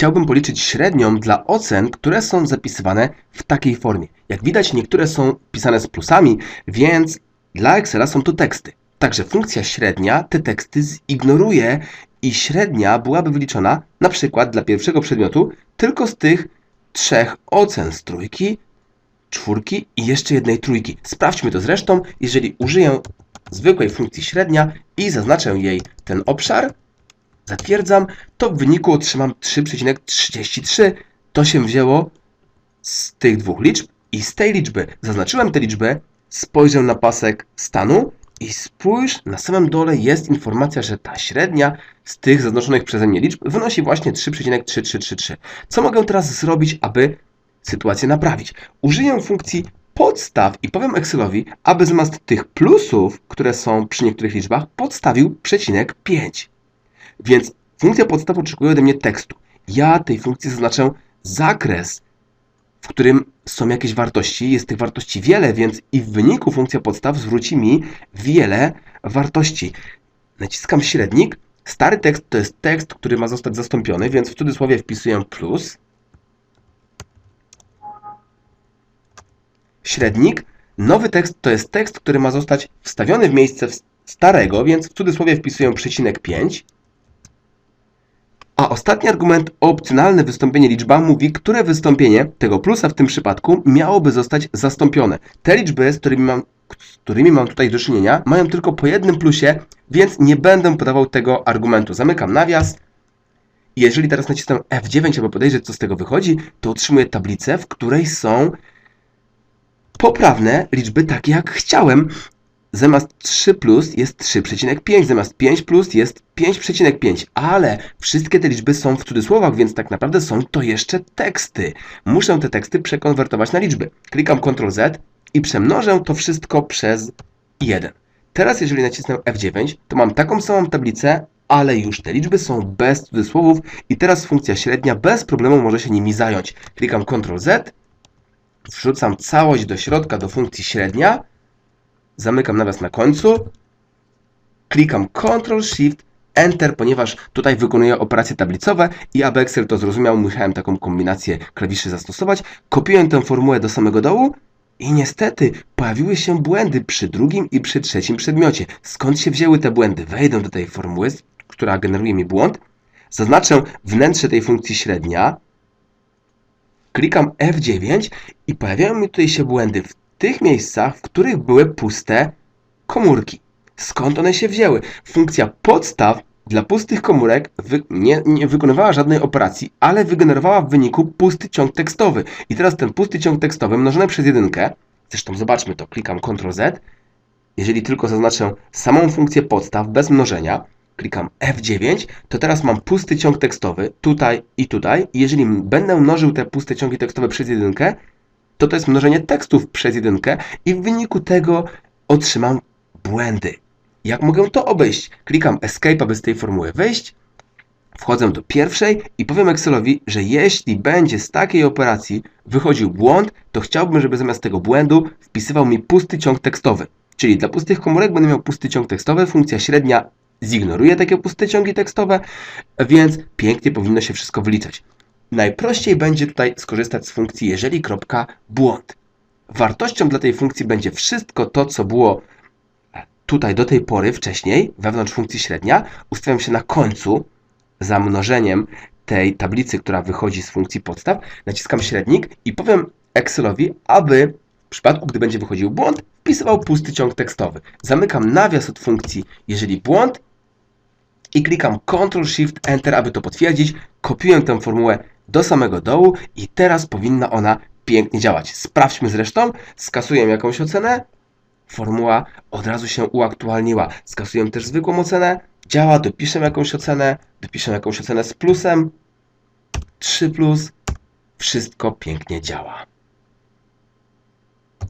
chciałbym policzyć średnią dla ocen, które są zapisywane w takiej formie. Jak widać, niektóre są pisane z plusami, więc dla Excela są to teksty. Także funkcja średnia te teksty zignoruje i średnia byłaby wyliczona na przykład dla pierwszego przedmiotu tylko z tych trzech ocen z trójki, czwórki i jeszcze jednej trójki. Sprawdźmy to zresztą, jeżeli użyję zwykłej funkcji średnia i zaznaczę jej ten obszar, zatwierdzam, to w wyniku otrzymam 3,33. To się wzięło z tych dwóch liczb i z tej liczby. Zaznaczyłem tę liczbę, spojrzę na pasek stanu i spójrz, na samym dole jest informacja, że ta średnia z tych zaznaczonych przeze mnie liczb wynosi właśnie 3,3333. Co mogę teraz zrobić, aby sytuację naprawić? Użyję funkcji podstaw i powiem Excelowi, aby zamiast tych plusów, które są przy niektórych liczbach, podstawił przecinek 5. Więc funkcja podstaw oczekuje ode mnie tekstu. Ja tej funkcji zaznaczę zakres, w którym są jakieś wartości. Jest tych wartości wiele, więc i w wyniku funkcja podstaw zwróci mi wiele wartości. Naciskam średnik. Stary tekst to jest tekst, który ma zostać zastąpiony, więc w cudzysłowie wpisuję plus. Średnik. Nowy tekst to jest tekst, który ma zostać wstawiony w miejsce starego, więc w cudzysłowie wpisuję przecinek 5. A ostatni argument, opcjonalne wystąpienie liczba, mówi, które wystąpienie tego plusa w tym przypadku miałoby zostać zastąpione. Te liczby, z którymi mam, z którymi mam tutaj do czynienia, mają tylko po jednym plusie, więc nie będę podawał tego argumentu. Zamykam nawias. Jeżeli teraz nacisnę F9, aby podejrzeć, co z tego wychodzi, to otrzymuję tablicę, w której są poprawne liczby takie, jak chciałem. Zamiast 3 plus jest 3,5, zamiast 5 plus jest 5,5, ale wszystkie te liczby są w cudzysłowach, więc tak naprawdę są to jeszcze teksty. Muszę te teksty przekonwertować na liczby. Klikam Ctrl Z i przemnożę to wszystko przez 1. Teraz jeżeli nacisnę F9, to mam taką samą tablicę, ale już te liczby są bez cudzysłowów i teraz funkcja średnia bez problemu może się nimi zająć. Klikam Ctrl Z, wrzucam całość do środka do funkcji średnia, zamykam nawias na końcu, klikam Ctrl Shift Enter, ponieważ tutaj wykonuję operacje tablicowe i aby Excel to zrozumiał, musiałem taką kombinację klawiszy zastosować. Kopiuję tę formułę do samego dołu i niestety pojawiły się błędy przy drugim i przy trzecim przedmiocie. Skąd się wzięły te błędy? Wejdę do tej formuły, która generuje mi błąd, zaznaczę wnętrze tej funkcji średnia, klikam F9 i pojawiają mi tutaj się błędy w tych miejscach, w których były puste komórki. Skąd one się wzięły? Funkcja podstaw dla pustych komórek wy nie, nie, wykonywała żadnej operacji, ale wygenerowała w wyniku pusty ciąg tekstowy. I teraz ten pusty ciąg tekstowy mnożony przez jedynkę, zresztą zobaczmy to, klikam Ctrl Z, jeżeli tylko zaznaczę samą funkcję podstaw bez mnożenia, klikam F9, to teraz mam pusty ciąg tekstowy tutaj i tutaj. I jeżeli będę mnożył te puste ciągi tekstowe przez jedynkę, to to jest mnożenie tekstów przez jedynkę i w wyniku tego otrzymam błędy. Jak mogę to obejść? Klikam Escape, aby z tej formuły wyjść. Wchodzę do pierwszej i powiem Excelowi, że jeśli będzie z takiej operacji wychodził błąd, to chciałbym, żeby zamiast tego błędu wpisywał mi pusty ciąg tekstowy. Czyli dla pustych komórek będę miał pusty ciąg tekstowy, funkcja średnia zignoruje takie puste ciągi tekstowe, więc pięknie powinno się wszystko wyliczać. Najprościej będzie tutaj skorzystać z funkcji jeżeli kropka błąd. Wartością dla tej funkcji będzie wszystko to, co było tutaj do tej pory wcześniej, wewnątrz funkcji średnia. Ustawiam się na końcu za mnożeniem tej tablicy, która wychodzi z funkcji podstaw. Naciskam średnik i powiem Excelowi, aby w przypadku, gdy będzie wychodził błąd, wpisywał pusty ciąg tekstowy. Zamykam nawias od funkcji jeżeli błąd i klikam Ctrl Shift Enter, aby to potwierdzić. Kopiuję tę formułę do samego dołu i teraz powinna ona pięknie działać. Sprawdźmy zresztą, skasuję jakąś ocenę, formuła od razu się uaktualniła. Skasuję też zwykłą ocenę, działa, dopiszę jakąś ocenę, dopiszę jakąś ocenę z plusem, 3 plus, wszystko pięknie działa.